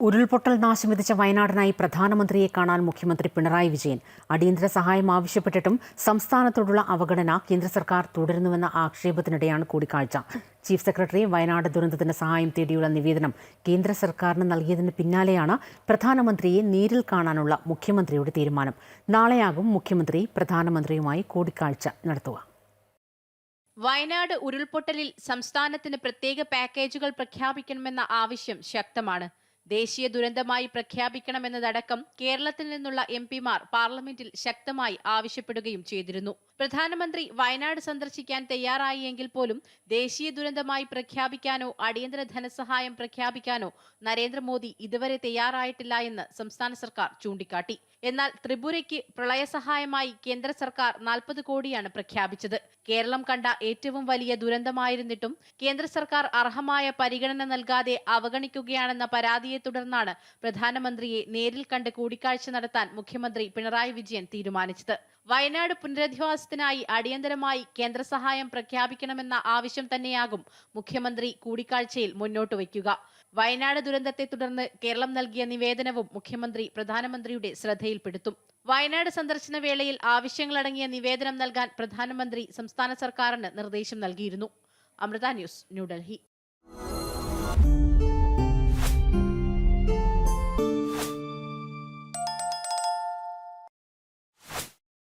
ഉരുൾപൊട്ടൽ നാശം വിധിച്ച വയനാടിനായി പ്രധാനമന്ത്രിയെ കാണാൻ മുഖ്യമന്ത്രി പിണറായി വിജയൻ. അടിയന്തര സഹായം ആവശ്യപ്പെട്ടിട്ടും സംസ്ഥാനത്തോടുള്ള അവഗണന കേന്ദ്ര സർക്കാർ തുടരുന്നുവെന്ന ആക്ഷേപത്തിനിടെയാണ് കൂടിക്കാഴ്ച. ചീഫ് സെക്രട്ടറി വയനാട് ദുരന്തത്തിന് സഹായം തേടിയുള്ള നിവേദനം കേന്ദ്ര സർക്കാരിന് നൽകിയതിന് പിന്നാലെയാണ് പ്രധാനമന്ത്രിയെ നേരിൽ കാണാനുള്ള മുഖ്യമന്ത്രിയുടെ തീരുമാനം. നാളെയാകും മുഖ്യമന്ത്രി പ്രധാനമന്ത്രിയുമായി കൂടിക്കാഴ്ച നടത്തുക. വയനാട് ഉരുൾപൊട്ടലിൽ സംസ്ഥാനത്തിന് പ്രത്യേക പാക്കേജുകൾ പ്രഖ്യാപിക്കണമെന്ന ആവശ്യം ശക്തമാണ്. ദേശീയ ദുരന്തമായി പ്രഖ്യാപിക്കണമെന്നതടക്കം കേരളത്തിൽ നിന്നുള്ള എം പിമാർ പാർലമെന്റിൽ ശക്തമായി ആവശ്യപ്പെടുകയും ചെയ്തിരുന്നു. പ്രധാനമന്ത്രി വയനാട് സന്ദർശിക്കാൻ തയ്യാറായി എങ്കിൽ പോലും ദേശീയ ദുരന്തമായി പ്രഖ്യാപിക്കാനോ അടിയന്തര ധനസഹായം പ്രഖ്യാപിക്കാനോ നരേന്ദ്രമോദി ഇതുവരെ തയ്യാറായിട്ടില്ല എന്ന് സംസ്ഥാന സർക്കാർ ചൂണ്ടിക്കാട്ടി. എന്നാൽ ത്രിപുരയ്ക്ക് പ്രളയ സഹായമായി കേന്ദ്ര സർക്കാർ നാൽപ്പത് കോടിയാണ് പ്രഖ്യാപിച്ചത്. കേരളം കണ്ട ഏറ്റവും വലിയ ദുരന്തമായിരുന്നിട്ടും കേന്ദ്ര സർക്കാർ അർഹമായ പരിഗണന നൽകാതെ അവഗണിക്കുകയാണെന്ന പരാതിയെ തുടർന്നാണ് പ്രധാനമന്ത്രിയെ നേരിൽ കണ്ട് കൂടിക്കാഴ്ച നടത്താൻ മുഖ്യമന്ത്രി പിണറായി വിജയൻ തീരുമാനിച്ചത്. വയനാട് പുനരധിവാസത്തിനായി അടിയന്തരമായി കേന്ദ്ര സഹായം പ്രഖ്യാപിക്കണമെന്ന ആവശ്യം തന്നെയാകും മുഖ്യമന്ത്രി കൂടിക്കാഴ്ചയിൽ മുന്നോട്ട് വയ്ക്കുക. വയനാട് ദുരന്തത്തെ തുടർന്ന് കേരളം നൽകിയ നിവേദനവും മുഖ്യമന്ത്രി പ്രധാനമന്ത്രിയുടെ ശ്രദ്ധയിൽപ്പെടുത്തും. വയനാട് സന്ദർശന വേളയിൽ ആവശ്യങ്ങളടങ്ങിയ നിവേദനം നൽകാൻ പ്രധാനമന്ത്രി സംസ്ഥാന സർക്കാരിന് നിർദ്ദേശം നൽകിയിരുന്നു. അമൃത ന്യൂസ് ന്യൂഡൽഹി.